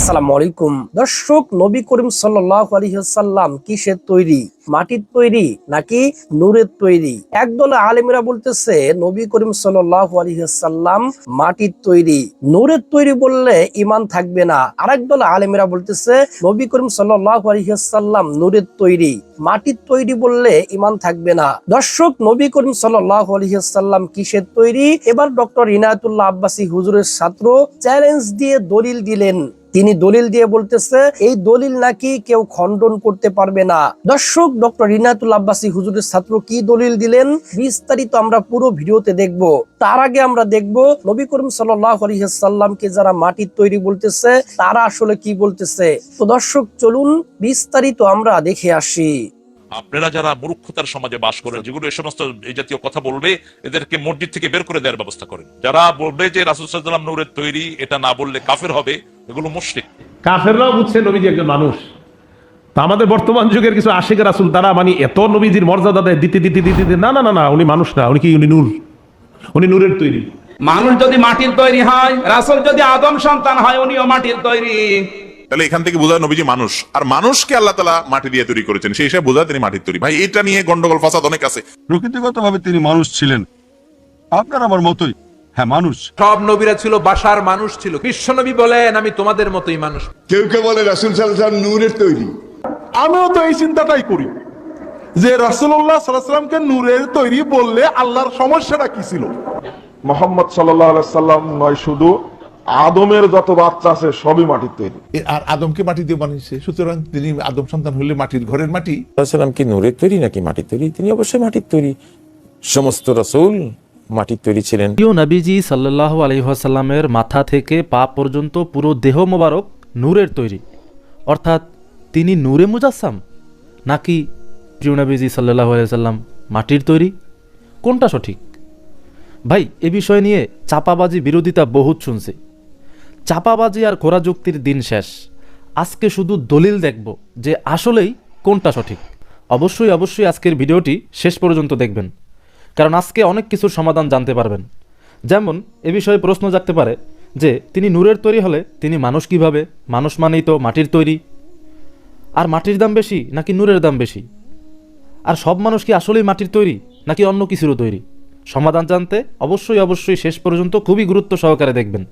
আসসালামু আলাইকুম। দর্শক, নবী করিম সাল্লাহ আলহিহাল্লাম কিসের তৈরি? মাটির তৈরি নাকি নূরের তৈরি? একদল আলেমরা বলতেছে, নবী করিম সাল্লাহ আলহিহাল্লাম মাটির তৈরি। নূরের তৈরি বললে ইমান থাকবে না। আরেক দল আলেমরা বলতেছে, নবী করিম সাল্লাহ আলহিহাল্লাম নূরের তৈরি। মাটির তৈরি বললে ইমান থাকবে না। দর্শক, নবী করিম সাল্লাহ আলহিহাল্লাম কিসের তৈরি? এবার ডক্টর ইনায়তুল্লাহ আব্বাসী হুজুরের ছাত্র চ্যালেঞ্জ দিয়ে দলিল দিলেন। তিনি দলিল দিয়ে বলতেছে, এই দলিল নাকি কেউ খণ্ডন করতে পারবে না। দর্শক, ডক্টর রিনাতুল আব্বাসী হুজুরের ছাত্র কি দলিল দিলেন? বিস্তারিত আমরা পুরো ভিডিওতে দেখব। তার আগে আমরা দেখব, নবী করিম সাল্লামকে যারা মাটির তৈরি বলতেছে, তারা আসলে কি বলতেছে? তো দর্শক, চলুন বিস্তারিত আমরা দেখে আসি। আপনারা যারা মূর্খতার সমাজে বাস করেন, যেগুলো এই সমস্ত এই জাতীয় কথা বলবে এদেরকে মসজিদ থেকে বের করে দেওয়ার ব্যবস্থা করেন। যারা বলবে যে রাসুল সাল্লাম নূরের তৈরি, এটা না বললে কাফের হবে এগুলো মুশরিক। কাফেররাও বুঝছে নবীজি একজন মানুষ। তা আমাদের বর্তমান যুগের কিছু আশেখ রাসুল তারা মানে এত নবীজির মর্যাদা দেয় দিতে দিতে দিতে দিতে। না না না না উনি মানুষ না উনি কি উনি নূর। উনি নূরের তৈরি। মানুষ যদি মাটির তৈরি হয় রাসূল যদি আদম সন্তান হয় উনিও মাটির তৈরি। তাহলে এখান থেকে বোঝা নবীজি মানুষ। আর মানুষকে আল্লাহ তালা মাটি দিয়ে তৈরি করেছেন সেই হিসাবে বোঝা তিনি মাটির তৈরি। ভাই এটা নিয়ে গন্ডগোল ফাসাদ অনেক আছে। প্রকৃতিগতভাবে তিনি মানুষ ছিলেন। আপনার আমার মতোই। হ্যাঁ মানুষ। সব নবীরা ছিল বাসার মানুষ ছিল। বিশ্বনবী বলেন আমি তোমাদের মতোই মানুষ। কেউ কেউ বলে রাসুল সাল্লাম নূরের তৈরি। আমিও তো এই চিন্তাটাই করি যে রাসুল্লাহ সাল্লামকে নূরের তৈরি বললে আল্লাহর সমস্যাটা কি ছিল? মোহাম্মদ সাল্লাম নয় শুধু আদমের যত বাচ্চা আছে সবই মাটির তৈরি। আর আদমকে মাটি দিয়ে বানিয়েছে সুতরাং তিনি আদম সন্তান হলে মাটির ঘরের মাটি। সাল্লাম কি নূরের তৈরি নাকি মাটির তৈরি? তিনি অবশ্যই মাটির তৈরি। সমস্ত রসুল মাটির তৈরি ছিলেন। প্রিয় নবীজি সাল্লাহ আলহিহাসাল্লামের মাথা থেকে পা পর্যন্ত পুরো দেহ মোবারক নূরের তৈরি। অর্থাৎ তিনি নূরে মুজাসসাম? নাকি প্রিয় নবীজি সাল্লাহ আলাইসাল্লাম মাটির তৈরি? কোনটা সঠিক? ভাই, এ বিষয় নিয়ে চাপাবাজি বিরোধিতা বহুত শুনছি। চাপাবাজি আর খোরা যুক্তির দিন শেষ। আজকে শুধু দলিল দেখব যে আসলেই কোনটা সঠিক। অবশ্যই অবশ্যই আজকের ভিডিওটি শেষ পর্যন্ত দেখবেন। কারণ আজকে অনেক কিছুর সমাধান জানতে পারবেন। যেমন, এ বিষয়ে প্রশ্ন জাগতে পারে যে, তিনি নূরের তৈরি হলে তিনি মানুষ কীভাবে? মানুষ মানেই তো মাটির তৈরি। আর মাটির দাম বেশি নাকি নূরের দাম বেশি? আর সব মানুষ কি আসলেই মাটির তৈরি, নাকি অন্য কিছুরও তৈরি? সমাধান জানতে অবশ্যই অবশ্যই শেষ পর্যন্ত খুবই গুরুত্ব সহকারে দেখবেন।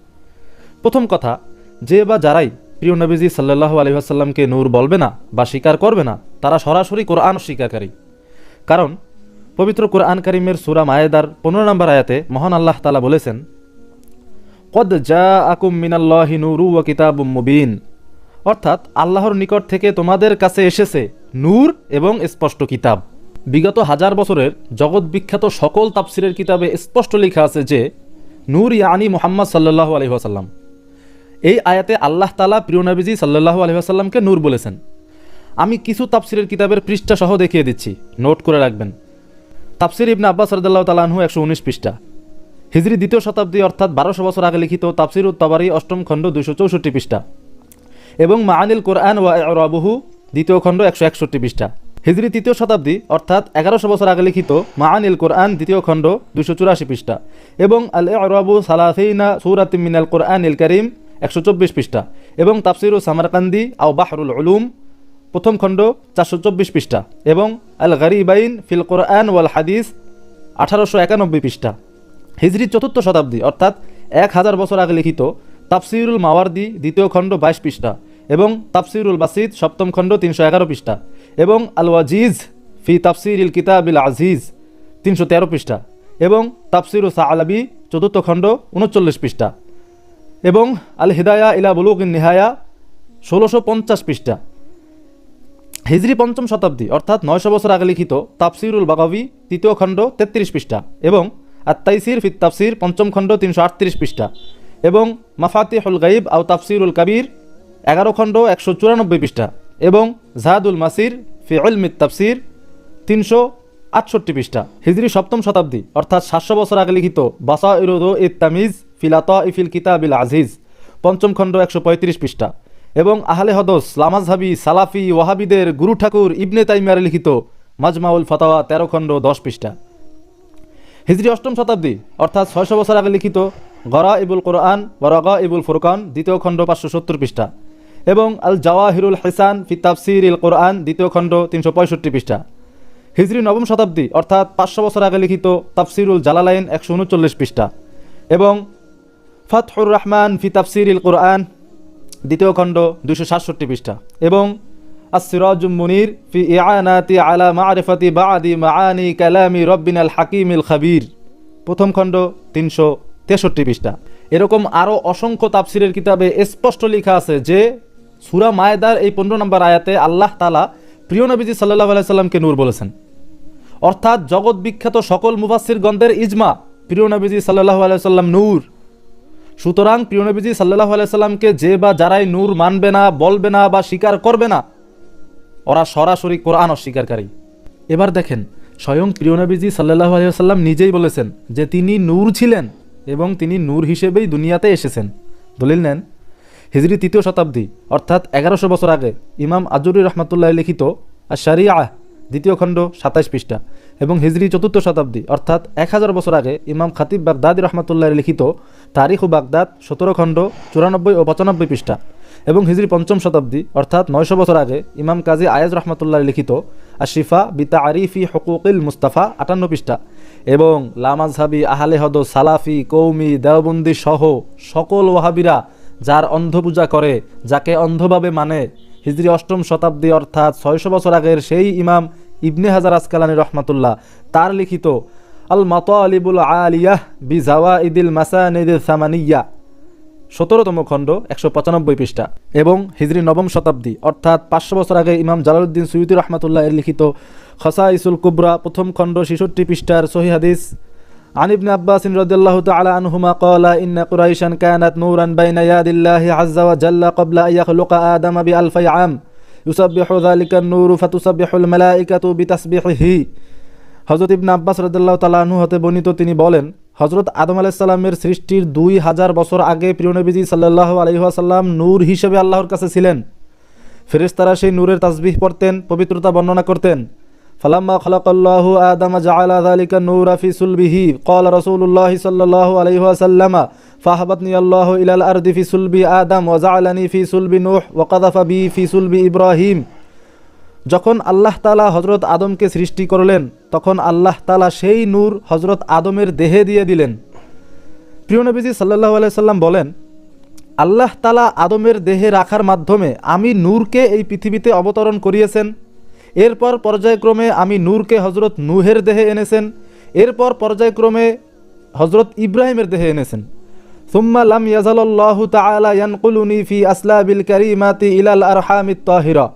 প্রথম কথা, যে বা যারাই প্রিয় নবীজি সাল্লাহ আলহিহাসাল্লামকে নূর বলবে না বা স্বীকার করবে না, তারা সরাসরি কোরআন স্বীকারী। কারণ পবিত্র কোরআন করিমের সুরা মায়েদার পনেরো নম্বর আয়াতে মহান আল্লাহ তালা বলেছেন, কদ যা আকুম মিনাল্লাহি নুরু ও কিতাব মুবিন। অর্থাৎ আল্লাহর নিকট থেকে তোমাদের কাছে এসেছে নূর এবং স্পষ্ট কিতাব। বিগত হাজার বছরের জগৎ বিখ্যাত সকল তাফসিরের কিতাবে স্পষ্ট লেখা আছে যে, নূর ইয়ানি মোহাম্মদ সাল্লাহ আলহিহাসাল্লাম এই আয়াতে আল্লাহ তালা প্রিয় নবীজি সাল্লাহ আলহিহাসাল্লামকে নূর বলেছেন। আমি কিছু তাফসিরের কিতাবের পৃষ্ঠা সহ দেখিয়ে দিচ্ছি, নোট করে রাখবেন। তাফসির ইবনে আব্বাস রদাল্লাহ তালাহু একশো উনিশ পৃষ্ঠা। হিজরি দ্বিতীয় শতাব্দী অর্থাৎ বারোশো বছর আগে লিখিত তাফসির উত্তাবারি অষ্টম খণ্ড দুইশো চৌষট্টি পৃষ্ঠা। এবং মাআনিল কোরআন ওয়া রবহু দ্বিতীয় খণ্ড একশো একষট্টি পৃষ্ঠা। হিজরি তৃতীয় শতাব্দী অর্থাৎ এগারোশো বছর আগে লিখিত মাআনিল কোরআন দ্বিতীয় খণ্ড দুইশো চুরাশি পৃষ্ঠা। এবং আল রবু সালাফিনা সৌরাত মিনাল কোরআন ইল করিম একশো চব্বিশ পৃষ্ঠা। এবং তাফসিরু সামারকান্দি আও বাহরুল উলুম প্রথম খণ্ড চারশো চব্বিশ পৃষ্ঠা এবং আল গরিবাইন ফিল কোরআন ওয়াল হাদিস আঠারোশো একানব্বই পৃষ্ঠা। হিজরি চতুর্থ শতাব্দী, অর্থাৎ এক হাজার বছর আগে লিখিত তাফসিরুল মাওয়ার্দি দ্বিতীয় খণ্ড বাইশ পৃষ্ঠা এবং তাফসিরুল বাসিদ সপ্তম খণ্ড তিনশো এগারো পৃষ্ঠা এবং আল ওয়াজিজ ফি তাফসির ইল কিতাবিল আজিজ তিনশো তেরো পৃষ্ঠা এবং তাফসিরু সাআলাবি চতুর্থ খণ্ড উনচল্লিশ পৃষ্ঠা এবং আল হিদায়া ইলা বুলুক নিহায়া ষোলোশো পঞ্চাশ পৃষ্ঠা। হিজরি পঞ্চম শতাব্দী, অর্থাৎ নয়শো বছর আগে লিখিত তাফসিরুল বাগাবি, তৃতীয় খণ্ড তেত্রিশ পৃষ্ঠা, এবং আত্মাইসির ফিত তাফসির পঞ্চম খণ্ড তিনশো আটত্রিশ পৃষ্ঠা, এবং মাফাতিহুল গাইব আও তাফসিরুল কাবির এগারো খণ্ড একশো চুরানব্বই পৃষ্ঠা, এবং জাহাদুল মাসির ফি উলমিত তাফসির তিনশো আটষট্টি পৃষ্ঠা। হিজরি সপ্তম শতাব্দী, অর্থাৎ সাতশো বছর আগে লিখিত বাসা ইরোদ ইদ তামিজ ফিলাত ইফিল কিতাবিল আজিজ, পঞ্চম খণ্ড একশো পঁয়ত্রিশ পৃষ্ঠা। এবং আহলে হদস, লামাজহাবি, সালাফি, ওয়াহাবিদের গুরু ঠাকুর ইবনে তাইমিয়ার লিখিত মাজমাউল ফতাওয়া তেরো খণ্ড দশ পৃষ্ঠা। হিজরি অষ্টম শতাব্দী, অর্থাৎ ছয়শো বছর আগে লিখিত গরা ইবুল কোরআন বরগা ইবুল ফুরকান, দ্বিতীয় খণ্ড পাঁচশো সত্তর পৃষ্ঠা এবং আল জাওয়াহিরুল হেসান ফি তাফসির ইল কোরআন, দ্বিতীয় খণ্ড তিনশো পঁয়ষট্টি পৃষ্ঠা। হিজরি নবম শতাব্দী, অর্থাৎ পাঁচশো বছর আগে লিখিত তাফসিরুল জালালাইন একশো উনচল্লিশ পৃষ্ঠা এবং ফাতহুর রহমান ফি তাফসির ইল কোরআন দ্বিতীয় খণ্ড দুশো সাতষট্টি পৃষ্ঠা। এবং ফি ইয়ানাতি আলা মারিফাতি বাদি মাআনি কালামি রব্বিন আল হাকিম ইল খাবির। প্রথম খণ্ড তিনশো তেষট্টি পৃষ্ঠা। এরকম আরও অসংখ্য তাফসিরের কিতাবে স্পষ্ট লেখা আছে যে, সুরা মায়েদার এই পনেরো নম্বর আয়াতে আল্লাহ তালা প্রিয় নবীজি সাল্লাহ আলাইসাল্লামকে নূর বলেছেন। অর্থাৎ জগৎ বিখ্যাত সকল মুফাসির গন্ধের ইজমা প্রিয় নবীজি সাল্লাহ আলাইসাল্লাম নূর। সুতরাং প্রিয় নবীজি সাল্লাহ আলাইসাল্লামকে যে বা যারাই নূর মানবে না, বলবে না বা স্বীকার করবে না, ওরা সরাসরি কোরআন অস্বীকারী। এবার দেখেন, স্বয়ং প্রিয় নবীজি সাল্লাহ আলিয়াল্লাম নিজেই বলেছেন যে তিনি নূর ছিলেন এবং তিনি নূর হিসেবেই দুনিয়াতে এসেছেন। দলিল নেন, হিজরি তৃতীয় শতাব্দী, অর্থাৎ এগারোশো বছর আগে ইমাম আজুরি রহমতুল্লাহ লিখিত আর শারিয়া দ্বিতীয় খণ্ড সাতাইশ পৃষ্ঠা এবং হিজরি চতুর্থ শতাব্দী, অর্থাৎ এক হাজার বছর আগে ইমাম খাতিব বাগদাদি রহমতুল্লাহ লিখিত তারিখ ও বাগদাদ সতেরো খণ্ড চুরানব্বই ও পঁচানব্বই পৃষ্ঠা এবং হিজরি পঞ্চম শতাব্দী, অর্থাৎ নয়শো বছর আগে ইমাম কাজী আয়াজ রহমতুল্লাহ লিখিত আশিফা বিতা আরিফি হকুকিল মুস্তাফা আটান্ন পৃষ্ঠা এবং লামাজহাবি আহলে হদ সালাফি কৌমি দেওবন্দি সহ সকল ওয়াহাবিরা যার অন্ধপূজা করে, যাকে অন্ধভাবে মানে হিজরি অষ্টম শতাব্দী অর্থাৎ ছয়শো বছর আগের সেই ইমাম ইবনে হাজার আসকালানি রহমাতুল্লাহ। তার লিখিত আল মাতালিবুল আলিয়াহ বি জাওয়া ইদিল মাসানিদ সামানিয়া, সতেরোতম খণ্ড, একশো পঁচানব্বই পৃষ্ঠা। এবং হিজরি নবম শতাব্দী, অর্থাৎ পাঁচশো বছর আগে ইমাম জালালউদ্দিন সৈয়দি রহমাতুল্লাহ এর লিখিত খসা ইসুল কুবরা, প্রথম খণ্ড ছেষট্টি পৃষ্ঠার সহি হাদিস عن ابن عباس رضي الله تعالى عنهما قال إن قريشا كانت نورا بين ياد الله عز وجل قبل أن يخلق آدم بألف عام يسبح ذلك النور فتسبح الملائكة بتسبيحه হজরত ইবনে আব্বাস রদাল্লাহ তালাহু হতে বর্ণিত তিনি বলেন হজরত আদম আলাইসাল্লামের সৃষ্টির দুই হাজার বছর আগে প্রিয়নবীজি সাল্লাহ আলহিহাসাল্লাম নূর হিসেবে আল্লাহর কাছে ছিলেন ফেরেশতারা সেই নূরের তাসবিহ পড়তেন পবিত্রতা বর্ণনা করতেন ফালাম্মা খলাকাল্লাহু আদামা জাআলা যালিকা নূরা ফি সুলবিহি ক্বালা রাসূলুল্লাহ সাল্লাল্লাহু আলাইহি ওয়াসাল্লাম ফাহাবাতনি আল্লাহু ইলাল আরদি ফি সুলবি আদম ওয়া জাআলানি ফি সুলবি নূহ ওয়া কাযাফা বি ফি সুলবি ইব্রাহিম যখন আল্লাহ তালা হজরত আদমকে সৃষ্টি করলেন, তখন আল্লাহ তালা সেই নূর হজরত আদমের দেহে দিয়ে দিলেন। প্রিয় নবীজি সাল্লাহ আলাইসাল্লাম বলেন, আল্লাহ তালা আদমের দেহে রাখার মাধ্যমে আমি নূরকে এই পৃথিবীতে অবতরণ করিয়েছেন। এরপর পর্যায়ক্রমে আমি নূরকে হজরত নুহের দেহে এনেছেন। এরপর পর্যায়ক্রমে হজরত ইব্রাহিমের দেহে এনেছেন। সুম্মা লাম ইয়াজাল্লাহু তাআলা ইয়ানকুলুনি ফি আসলাবিল কারিমাতি ইলাল আরহামিত তাহিরা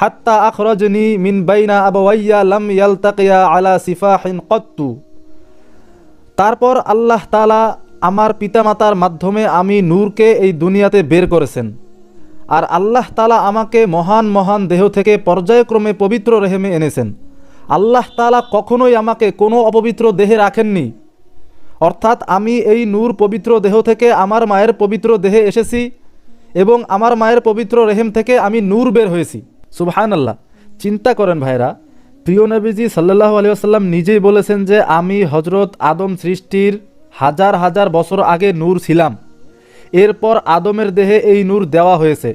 হাত্তা আখরজনি মিন বাইনা আবাওয়াইয়া লাম ইয়ালতাকিয়া আলা সিফাহিন কত্তু। তারপর আল্লাহ তালা আমার পিতামাতার মাধ্যমে আমি নূরকে এই দুনিয়াতে বের করেছেন। আর আল্লাহ তালা আমাকে মহান মহান দেহ থেকে পর্যায়ক্রমে পবিত্র রেহেমে এনেছেন। আল্লাহ তালা কখনোই আমাকে কোনো অপবিত্র দেহে রাখেননি। অর্থাৎ আমি এই নূর পবিত্র দেহ থেকে আমার মায়ের পবিত্র দেহে এসেছি এবং আমার মায়ের পবিত্র রেহেম থেকে আমি নূর বের হয়েছি। সুবহান আল্লাহ চিন্তা করেন ভাইরা, প্রিয় নবীজি সাল্লাহ আলী আসাল্লাম নিজেই বলেছেন যে আমি হজরত আদম সৃষ্টির হাজার হাজার বছর আগে নূর ছিলাম। এরপর আদমের দেহে এই নূর দেওয়া হয়েছে।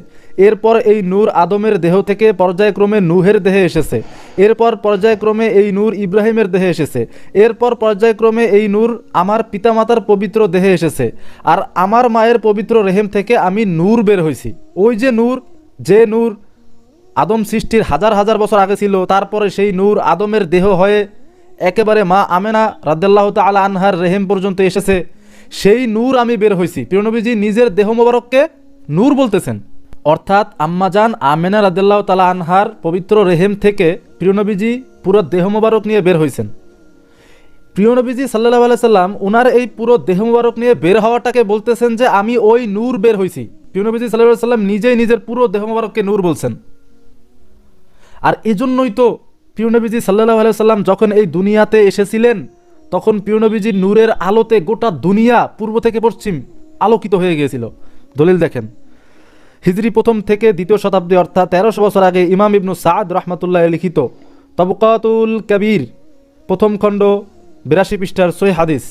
এরপর এই নূর আদমের দেহ থেকে পর্যায়ক্রমে নুহের দেহে এসেছে। এরপর পর্যায়ক্রমে এই নূর ইব্রাহিমের দেহে এসেছে। এরপর পর্যায়ক্রমে এই নূর আমার পিতামাতার পবিত্র দেহে এসেছে। আর আমার মায়ের পবিত্র রেহেম থেকে আমি নূর বের হয়েছি ওই যে নূর যে নূর আদম সৃষ্টির হাজার হাজার বছর আগে ছিল, তারপরে সেই নূর আদমের দেহ হয়ে একেবারে মা আমেনা রাদ্দাল্লাহ তালা আনহার রেহেম পর্যন্ত এসেছে। সেই নূর আমি বের হয়েছি প্রিয়নবীজি নিজের দেহ মোবারককে নূর বলতেছেন। অর্থাৎ আম্মাজান আমেনা রাদ্দাল্লাহ তালা আনহার পবিত্র রেহেম থেকে প্রিয়নবীজি পুরো দেহ মোবারক নিয়ে বের হয়েছেন প্রিয়নবীজি সাল্লাহ আলাইসাল্লাম উনার এই পুরো দেহ মোবারক নিয়ে বের হওয়াটাকে বলতেছেন যে, আমি ওই নূর বের হয়েছি প্রিয়নবীজি সাল্লাহ সাল্লাম নিজেই নিজের পুরো দেহ মোবারককে নূর বলছেন। আর এজন্যই তো প্রিয়নবীজি সাল্লাহ আলাইসাল্লাম যখন এই দুনিয়াতে এসেছিলেন তখন পিয়নবীজির নূরের আলোতে গোটা দুনিয়া পূর্ব থেকে পশ্চিম আলোকিত হয়ে গিয়েছিল। দলিল দেখেন, হিজরি প্রথম থেকে দ্বিতীয় শতাব্দী অর্থাৎ তেরোশো বছর আগে ইমাম ইবনু সাদ রহমাতুল্লাহ লিখিত, তবকাতুল কবির প্রথম খণ্ড, বিরাশি পৃষ্ঠার সৈ হাদিস।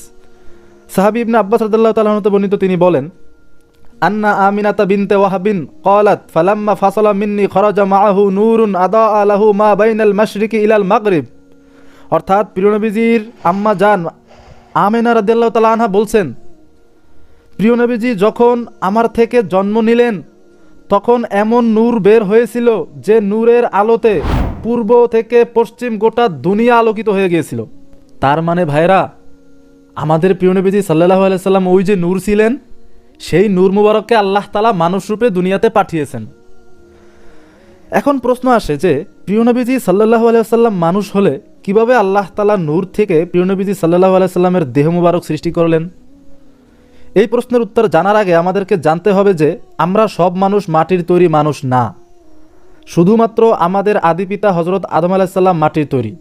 সাহাবি ইবনা আব্বাস রদাল্লাহ তালাহতে বর্ণিত তিনি বলেন, আন্না আমিনাতা বিনতে ওয়াহাবিন কলাত ফালাম্মা ফাসলা মিন্নি খরাজা মাহু নূরুন আদা আলাহু মা বাইনাল মাশরিকি ইলাল মাগরিব। অর্থাৎ প্রিয়নবীজির আম্মা জান আমেনা রাদিয়াল্লাহু তাআলা আনহা বলছেন প্রিয়নবীজি যখন আমার থেকে জন্ম নিলেন, তখন এমন নূর বের হয়েছিল যে নূরের আলোতে পূর্ব থেকে পশ্চিম গোটা দুনিয়া আলোকিত হয়ে গিয়েছিল। তার মানে ভাইরা আমাদের প্রিয়নবীজি সাল্লাহ আলাইসাল্লাম ওই যে নূর ছিলেন, সেই নূর মুবারককে আল্লাহ তালা মানুষরূপে দুনিয়াতে পাঠিয়েছেন। এখন প্রশ্ন আসে যে প্রিয়নবীজি সাল্লাহ আলাইসাল্লাম মানুষ হলে কীভাবে আল্লাহ তালা নূর থেকে প্রিয়নবীজি সাল্লাহ আলাইসাল্লামের দেহ মুবারক সৃষ্টি করলেন? এই প্রশ্নের উত্তর জানার আগে আমাদেরকে জানতে হবে যে আমরা সব মানুষ মাটির তৈরি মানুষ না। শুধুমাত্র আমাদের আদি পিতা হজরত আদম আলাইসাল্লাম মাটির তৈরি।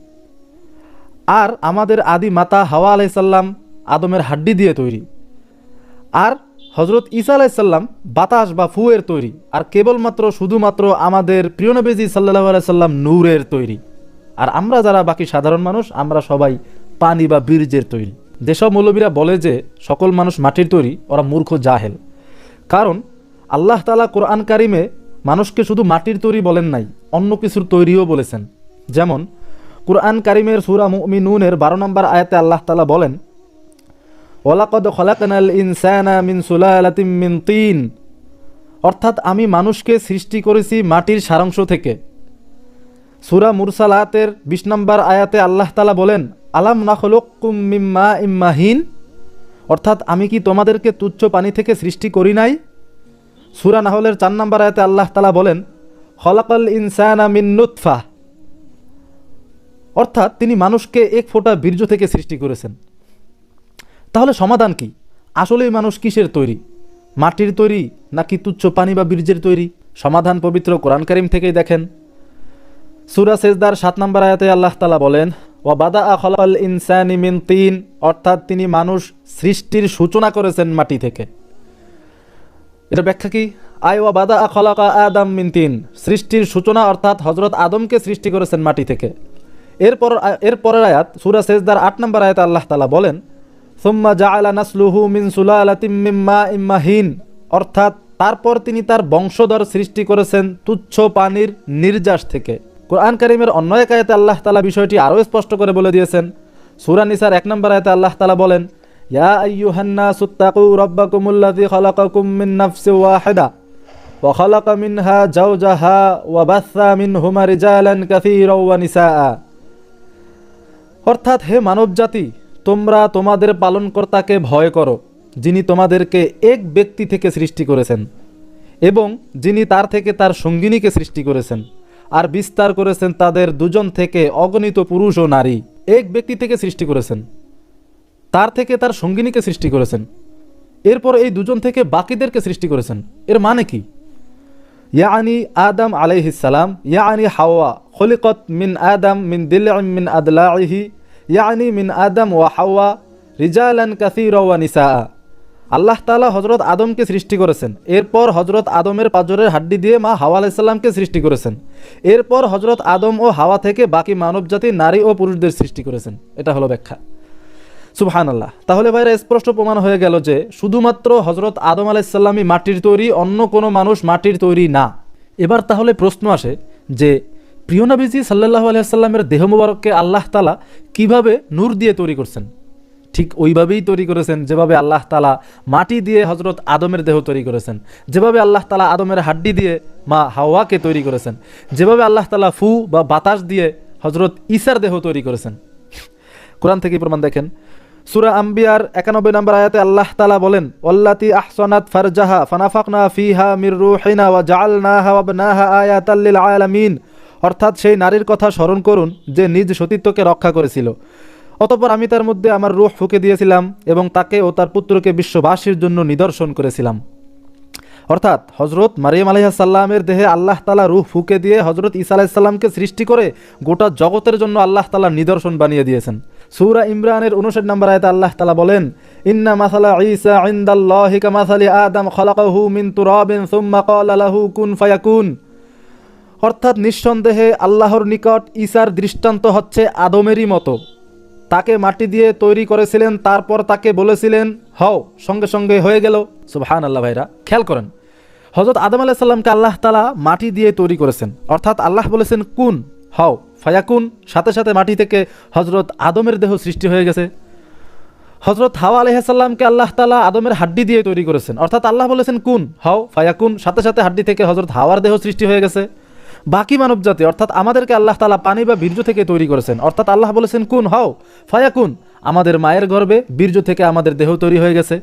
আর আমাদের আদি মাতা হাওয়া আলাইসাল্লাম আদমের হাড্ডি দিয়ে তৈরি। আর হজরত ঈসা আলাইসাল্লাম বাতাস বা ফুয়ের তৈরি। আর কেবলমাত্র শুধুমাত্র আমাদের প্রিয়নবেজি সাল্লাহ আলাইসাল্লাম নূরের তৈরি। আর আমরা যারা বাকি সাধারণ মানুষ, আমরা সবাই পানি বা বীর্যের তৈরি যেসব মৌলবীরা বলে যে, সকল মানুষ মাটির তৈরি, ওরা মূর্খ, জাহেল। কারণ, আল্লাহ তালা কোরআন কারিমে মানুষকে শুধু মাটির তৈরি বলেন নাই, অন্য কিছুর তৈরিও বলেছেন। যেমন, কোরআন কারিমের সুরা মুমিনুনের বারো নম্বর আয়াতে আল্লাহ তালা বলেন ওলাকদ মিন মিন তিন। অর্থাৎ আমি মানুষকে সৃষ্টি করেছি মাটির সারাংশ থেকে। সুরা মুরসালাতের বিশ নম্বর আয়াতে আল্লাহ তালা বলেন, আলাম নাখলুকুম মিম্মা ইম্মাহিন? অর্থাৎ আমি কি তোমাদেরকে তুচ্ছ পানি থেকে সৃষ্টি করি নাই? সুরা নাহলের চার নম্বর আয়াতে আল্লাহ তালা বলেন, খলাকাল ইনসানা মিন অর্থাৎ তিনি মানুষকে এক ফোঁটা বীর্য থেকে সৃষ্টি করেছেন। তাহলে সমাধান কি? আসলেই মানুষ কিসের তৈরি? মাটির তৈরি নাকি তুচ্ছ পানি বা বীর্যের তৈরি? সমাধান পবিত্র কোরআন করিম থেকেই দেখেন। সুরা সেজদার সাত নম্বর আয়াতে আল্লাহ তালা বলেন ও বাদা আখলাল ইনসানি মিন তিন অর্থাৎ তিনি মানুষ সৃষ্টির সূচনা করেছেন মাটি থেকে। এটা ব্যাখ্যা কি? আয় ওয়া বাদা আখলাকা আদম মিন তিন। সৃষ্টির সূচনা অর্থাৎ হজরত আদমকে সৃষ্টি করেছেন মাটি থেকে। এরপর, এর পরের আয়াত, সুরা সেজদার আট নম্বর আয়াতে আল্লাহ তালা বলেন, সুম্মা জাআলা নাসলুহু মিন সুলা সুলালাতিম মিম্মা ইম্মাহিন অর্থাৎ তারপর তিনি তার বংশধর সৃষ্টি করেছেন তুচ্ছ পানির নির্যাস থেকে। কোরআন করিমের অন্য এক আয়াতে আল্লাহ তালা বিষয়টি আরও স্পষ্ট করে বলে দিয়েছেন। সুরা নিসার এক নম্বর আয়াতে আল্লাহ তালা বলেন, ইয়া আইয়ুহান্না সুত্তাকু রব্বাকুমুল্লাযী খালাকাকুম মিন নাফসি ওয়াহিদা ওয়া খালাকা মিনহা জাওজাহা ওয়া বাসসা মিনহুমা রিজালান কাসীরা ওয়া নিসাআ। অর্থাৎ হে মানবজাতি, তোমরা তোমাদের পালনকর্তাকে ভয় করো, যিনি তোমাদেরকে এক ব্যক্তি থেকে সৃষ্টি করেছেন এবং যিনি তার থেকে তার সঙ্গিনীকে সৃষ্টি করেছেন। আর বিস্তার করেছেন তাদের দুজন থেকে অগণিত পুরুষ ও নারী। এক ব্যক্তি থেকে সৃষ্টি করেছেন। তার থেকে তার সঙ্গিনীকে সৃষ্টি করেছেন। এরপর এই দুজন থেকে বাকিদেরকে সৃষ্টি করেছেন। এর মানে কি? ইয়ানি আদম আলাইহিসালাম ইয়ানি হাওয়া খলিকত মিন আদম মিন দিল মিন আদলাহি ইয়ানি মিন আদম ওয়া হাওয়া রিজালান কাসির ওয়া নিসা আল্লাহ তালা হজরত আদমকে সৃষ্টি করেছেন। এরপর হজরত আদমের পাজরের হাড্ডি দিয়ে মা হাওয়া আলাইসাল্লামকে সৃষ্টি করেছেন। এরপর হজরত আদম ও হাওয়া থেকে বাকি মানবজাতি নারী ও পুরুষদের সৃষ্টি করেছেন। এটা হলো ব্যাখ্যা। সুবহান আল্লাহ তাহলে ভাইরা স্পষ্ট প্রমাণ হয়ে গেল যে শুধুমাত্র হজরত আদম আলাইসাল্লামই মাটির তৈরি, অন্য কোনো মানুষ মাটির তৈরি না। এবার তাহলে প্রশ্ন আসে যে প্রিয় নবীজি সাল্লাহ আলাইসাল্লামের দেহ মুবারককে আল্লাহ তালা কীভাবে নূর দিয়ে তৈরি করছেন? ঠিক ওইভাবেই তৈরি করেছেন যেভাবে আল্লাহ তালা মাটি দিয়ে হজরত আদমের দেহ তৈরি করেছেন। যেভাবে আল্লাহ তালা আদমের হাড্ডি দিয়ে মা হাওয়াকে তৈরি করেছেন। যেভাবে আল্লাহ তালা ফু বা বাতাস দিয়ে হজরত ইসার দেহ তৈরি করেছেন। কোরআন থেকে প্রমাণ দেখেন, সুরা আম্বিয়ার একানব্বই নম্বর আয়াতে আল্লাহ তালা বলেন ওল্লাতি আহসানাত ফারজাহা ফানাফাকনা ফিহা মির রুহিনা ওয়া জাআলনাহা ওয়া বনাহা আয়াতাল লিল আলামিন। অর্থাৎ সেই নারীর কথা স্মরণ করুন, যে নিজ সতীত্বকে রক্ষা করেছিল। অতপর আমি তার মধ্যে আমার রুহ ফুকে দিয়েছিলাম এবং তাকে ও তার পুত্রকে বিশ্ববাসীর জন্য নিদর্শন করেছিলাম। অর্থাৎ হজরত মারিয়াম আলহাসাল্লামের দেহে আল্লাহ তালা রুহ ফুকে দিয়ে হজরত ইসা আলাইসাল্লামকে সৃষ্টি করে গোটা জগতের জন্য আল্লাহ তালা নিদর্শন বানিয়ে দিয়েছেন। সৌরা ইমরানের উনষাট নম্বর আয়তে আল্লাহ তালা বলেন, ইন্না মাসালা ঈসা ইন্দাল্লাহি কামাসালি আদম খলাকাহু মিন তুরাবিন সুম্মা ক্বালা লাহু কুন ফায়াকুন। অর্থাৎ নিঃসন্দেহে আল্লাহর নিকট ঈসার দৃষ্টান্ত হচ্ছে আদমেরই মতো। তাকে মাটি দিয়ে তৈরি করেছিলেন, তারপর তাকে বলেছিলেন, হও, সঙ্গে সঙ্গে হয়ে গেল। সুবহান আল্লাহ ভাইরা, খেয়াল করেন। হজরত আদম আলাহিসাল্লামকে আল্লাহ তালা মাটি দিয়ে তৈরি করেছেন। অর্থাৎ আল্লাহ বলেছেন, কুন, হও, ফায়াকুন। সাথে সাথে মাটি থেকে হজরত আদমের দেহ সৃষ্টি হয়ে গেছে। হজরত হাওয়া আলহাসাল্লামকে আল্লাহ তালা আদমের হাড্ডি দিয়ে তৈরি করেছেন। অর্থাৎ আল্লাহ বলেছেন, কুন, হাও, ফায়াকুন। সাথে সাথে হাড্ডি থেকে হজরত হাওয়ার দেহ সৃষ্টি হয়ে গেছে। বাকি মানব জাতি অর্থাৎ আমাদেরকে আল্লাহ তালা পানি বা বীর্য থেকে তৈরি করেছেন। অর্থাৎ আল্লাহ বলেছেন, কুন, হাও, ফায়াকুন, আমাদের মায়ের গর্বে বীর্য থেকে আমাদের দেহ তৈরি হয়ে গেছে।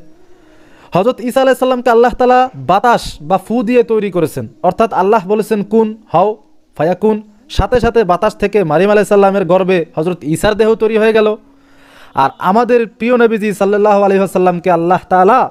হজরত ঈসা আলাইসাল্লামকে আল্লাহ তালা বাতাস বা ফু দিয়ে তৈরি করেছেন। অর্থাৎ আল্লাহ বলেছেন, কুন, হাও, ফায়াকুন। সাথে সাথে বাতাস থেকে মারিম আলাইসাল্লামের গর্বে হজরত ঈসার দেহ তৈরি হয়ে গেল। আর আমাদের প্রিয় নবীজি সাল্লাহ আলহিহাসাল্লামকে আল্লাহ তালা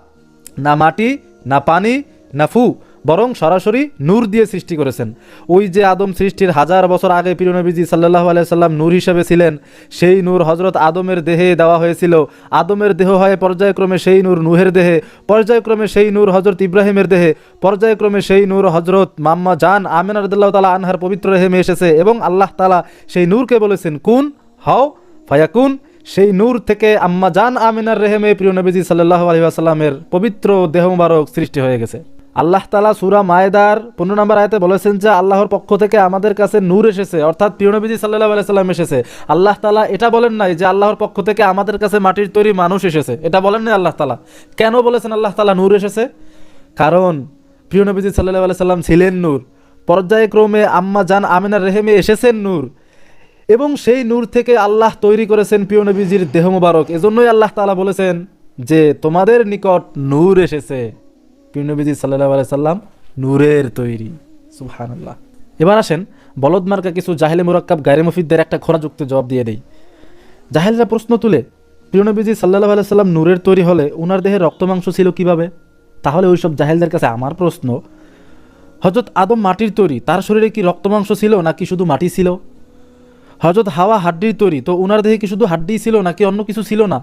না মাটি, না পানি, না ফু বরং সরাসরি নূর দিয়ে সৃষ্টি করেছেন। ওই যে আদম সৃষ্টির হাজার বছর আগে প্রিয় নবীজি সাল্লাহ আলাইসাল্লাম নূর হিসেবে ছিলেন, সেই নূর হজরত আদমের দেহে দেওয়া হয়েছিল। আদমের দেহ হয় পর্যায়ক্রমে সেই নূর নুহের দেহে, পর্যায়ক্রমে সেই নূর হজরত ইব্রাহিমের দেহে, পর্যায়ক্রমে সেই নূর হজরত মাম্মা জান আমিন রদুল্লাহ তালা আনহার পবিত্র রেহেমে এসেছে এবং আল্লাহ তালা সেই নূরকে বলেছেন, কুন, হাও, ফায়াকুন। সেই নূর থেকে আম্মা জান আমিনার রেহেমে প্রিয় নবীজি সাল্লাহ আলহিহাসাল্লামের পবিত্র দেহ মুবারক সৃষ্টি হয়ে গেছে। আল্লাহ তালা সুরা মায়েদার পনেরো নম্বর আয়তে বলেছেন যে, আল্লাহর পক্ষ থেকে আমাদের কাছে নূর এসেছে। অর্থাৎ প্রিয় নবীজি সাল্লাহ আলাইসাল্লাম এসেছে। আল্লাহ তালা এটা বলেন নাই যে, আল্লাহর পক্ষ থেকে আমাদের কাছে মাটির তৈরি মানুষ এসেছে। এটা বলেন নাই আল্লাহ তালা কেন বলেছেন আল্লাহ তালা নূর এসেছে? কারণ প্রিয় নবীজি সাল্লাহ আলাইসাল্লাম ছিলেন নূর। পর্যায়ক্রমে আম্মা জান আমিনার রেহেমে এসেছেন নূর। এবং সেই নূর থেকে আল্লাহ তৈরি করেছেন প্রিয় নবীজির দেহ মুবারক। এজন্যই আল্লাহ তালা বলেছেন যে, তোমাদের নিকট নূর এসেছে। প্রিয় নবীজি সাল্লাহ সাল্লাম নূরের তৈরি। সুহানুল্লাহ এবার আসেন বলদ মার্কা কিছু জাহেলে মুরাক্কাব গায়রে মফিদদের একটা খোরাযুক্ত জবাব দিয়ে দেই। জাহেলরা প্রশ্ন তুলে, প্রিয় নবীজি সাল্লাহ আলাইসাল্লাম নূরের তৈরি হলে ওনার দেহে রক্ত মাংস ছিল কীভাবে? তাহলে ওইসব জাহেলদের কাছে আমার প্রশ্ন হজরত আদম মাটির তৈরি, তার শরীরে কি রক্ত মাংস ছিল নাকি শুধু মাটি ছিল? হজরত হাওয়া হাড্ডির তৈরি, তো ওনার দেহে কি শুধু হাড্ডি ছিল নাকি অন্য কিছু ছিল না?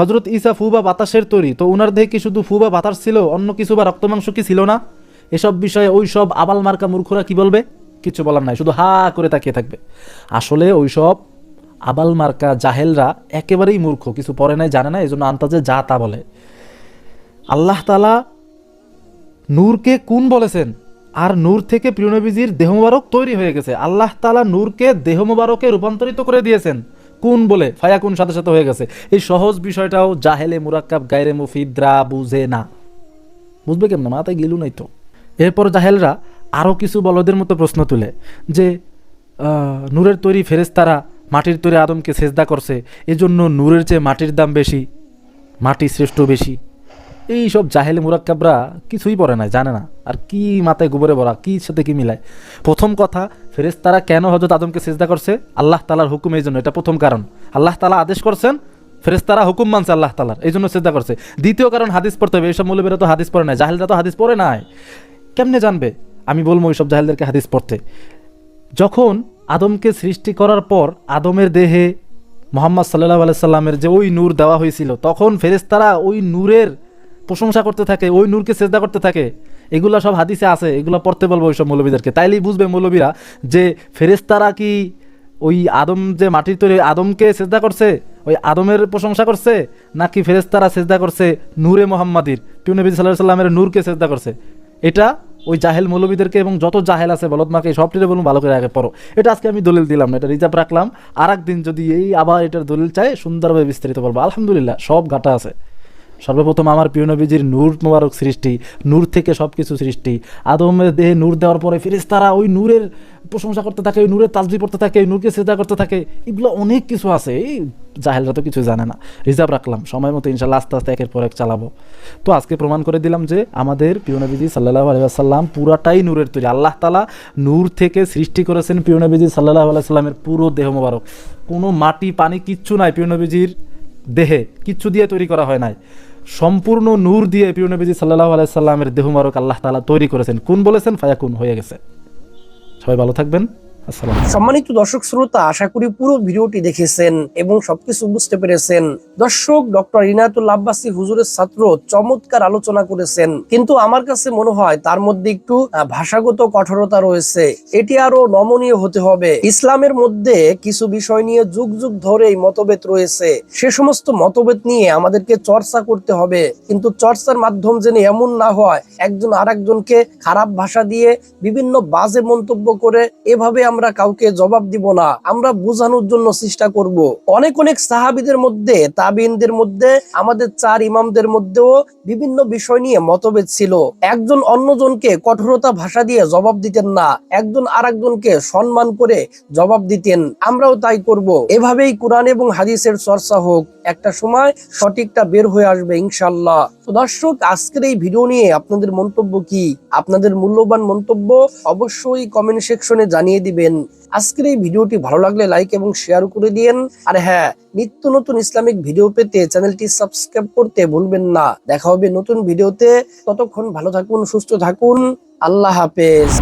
হজরত ইসা ফু বা বাতাসের তৈরি, তো উনার দেহে কি শুধু ফু বা বাতাস ছিল? অন্য কিছু বা রক্তমাংস কি ছিল না? এসব বিষয়ে ওই সব আবাল মার্কা মূর্খরা কি বলবে? কিছু বলার নাই, শুধু হা করে তাকিয়ে থাকবে। আসলে ওই সব আবাল মার্কা জাহেলরা একেবারেই মূর্খ, কিছু পরে নাই, জানে না এই জন্য আন্তাজে যা তা বলে। আল্লাহ তালা নূরকে কোন বলেছেন? আর নূর থেকে প্রিয় নবীজির দেহ মোবারক তৈরি হয়ে গেছে। আল্লাহ তালা নূরকে দেহ মোবারকে রূপান্তরিত করে দিয়েছেন। কোন বলে ফায়া কোন সাথে সাথে হয়ে গেছে। এই সহজ বিষয়টাও জাহেলে মুরাক্কাব, গায়রে মুফিদরা বুঝে না। বুঝবে কেমন? মাথায় গিলু নাই তো। এরপর জাহেলরা আরও কিছু বলদের মতো প্রশ্ন তুলে, যে নূরের তৈরি ফেরেস্তারা মাটির তৈরি আদমকে সেজদা করছে, এজন্য নূরের চেয়ে মাটির দাম বেশি, মাটি শ্রেষ্ঠ বেশি। এই সব জাহেল মুরাক্কাবরা কিছুই পড়ে না, জানে না। আর কি মাথায় গোবরে ভরা, কি সাথে কি মিলায়? প্রথম কথা, ফেরেশতারা কেন হজরত আদমকে চেষ্টা করছে? আল্লাহ তালার হুকুম এই জন্য, এটা প্রথম কারণ। আল্লাহ তালা আদেশ করছেন, ফেরেশতারা হুকুম মানছে আল্লাহ তালার এই জন্য সেজদা করছে। দ্বিতীয় কারণ, হাদিস পড়তে হবে, এইসব মৌলবীরা তো হাদিস পড়ে নাই, জাহেলরা তো হাদিস পড়ে নাই। কেমনে জানবে? আমি বলব ওইসব জাহেলদেরকে হাদিস পড়তে। যখন আদমকে সৃষ্টি করার পর, আদমের দেহে মোহাম্মদ সাল্লাহ আলাইসাল্লামের যে ওই নূর দেওয়া হয়েছিল, তখন ফেরেশতারা ওই নূরের প্রশংসা করতে থাকে, ওই নূরকে চেষ্টা করতে থাকে, এগুলা সব হাদিসে আছে, এগুলো পড়তে বলব ওইসব মৌলবীদেরকে। তাইলেই বুঝবে মৌলবীরা যে ফেরেশতারা কি ওই আদম যে মাটির তৈরি, আদমকে চেষ্টা করছে, ওই আদমের প্রশংসা করছে, নাকি ফেরেশতারা চেষ্টা করছে নূরে মোহাম্মদির, পিউ সাল্লাহ সাল্লামের নূরকে চেষ্টা করছে? এটা ওই জাহেল মৌলবীদেরকে এবং যত জাহেল আছে বলদমাকে সবটিরে বলুন, ভালো করে আগে পড়ো। এটা আজকে আমি দলিল দিলাম না, এটা রিজার্ভ রাখলাম। আর একদিন যদি এই আবার এটার দলিল চাই, সুন্দরভাবে বিস্তারিত বলব। আলহামদুলিল্লাহ, সব ঘাটা আছে। সর্বপ্রথম আমার প্রিয় নবীজির নূর মোবারক সৃষ্টি, নূর থেকে সব কিছু সৃষ্টি। আদমের দেহে নূর দেওয়ার পরে ফিরিস্তারা ওই নূরের প্রশংসা করতে থাকে, ওই নূরের তাজবি পড়তে থাকে, ওই নূরকে চেষ্টা করতে থাকে। এগুলো অনেক কিছু আছে, এই জাহেলরা তো কিছু জানে না। রিজার্ভ রাখলাম, সময় মতো ইনশাল্লাহ আস্তে আস্তে একের পর এক চালাবো। তো আজকে প্রমাণ করে দিলাম যে আমাদের প্রিয় নবীজি সাল্লাহ আলাইসাল্লাম পুরাটাই নূরের তৈরি। আল্লাহ তালা নূর থেকে সৃষ্টি করেছেন প্রিয় নবীজি সাল্লাহ আলাইসাল্লামের পুরো দেহ মোবারক। কোনো মাটি, পানি কিচ্ছু নাই প্রিয় নবীজির দেহে, কিচ্ছু দিয়ে তৈরি করা হয় নাই। সম্পূর্ণ নূর দিয়ে প্রিয় নবীজি সাল্লাহ আলাইসাল্লামের দেহ মোবারক আল্লাহ তালা তৈরি করেছেন। কোন বলেছেন? ফায়াকুন, হয়ে গেছে। সবাই ভালো থাকবেন। সম্মানিত দর্শক শ্রোতা, আশা করি পুরো ভিডিওটি দেখেছেন এবং সবকিছু বুঝতে পেরেছেন। দর্শক, ডক্টর ইনায়তুল আব্বাসী হুজুরের ছাত্র চমৎকার আলোচনা করেছেন। কিন্তু আমার কাছে মনে হয় তার মধ্যে একটু ভাষাগত কঠোরতা রয়েছে। এটি আরও নমনীয় হতে হবে। ইসলামের মধ্যে কিছু বিষয় নিয়ে যুগ যুগ ধরেই মতভেদ রয়েছে। সে সমস্ত মতভেদ নিয়ে আমাদেরকে চর্চা করতে হবে। কিন্তু চর্চার মাধ্যম যেন এমন না হয়, একজন আরেকজনকে খারাপ ভাষা দিয়ে বিভিন্ন বাজে মন্তব্য করে এভাবে আমরা কাউকে জবাব দিব না, আমরা বোঝানোর জন্য চেষ্টা করব। অনেক অনেক সাহাবিদের মধ্যে, তাবিনদের মধ্যে, আমাদের চার ইমামদের মধ্যেও বিভিন্ন বিষয় নিয়ে মতভেদ ছিল। একজন অন্যজনকে কঠোরতা ভাষা দিয়ে জবাব দিতেন না, একজন আর একজনকে সম্মান করে জবাব দিতেন। আমরাও তাই করব। এভাবেই কোরআন এবং হাদিসের চর্চা হোক। একটা সময় সঠিকটা বের হয়ে আসবে ইনশাল্লাহ তো দর্শক, আজকের এই ভিডিও নিয়ে আপনাদের মন্তব্য কি? আপনাদের মূল্যবান মন্তব্য অবশ্যই কমেন্ট সেকশনে জানিয়ে দিবেন। আজকের এই ভিডিওটি ভালো লাগলে লাইক এবং শেয়ার করে দিয়েন। আর হ্যাঁ নিত্য নতুন ইসলামিক ভিডিও পেতে চ্যানেলটি সাবস্ক্রাইব করতে ভুলবেন না। দেখা হবে নতুন ভিডিওতে ততক্ষণ ভালো থাকুন, সুস্থ থাকুন। আল্লাহ হাফেজ।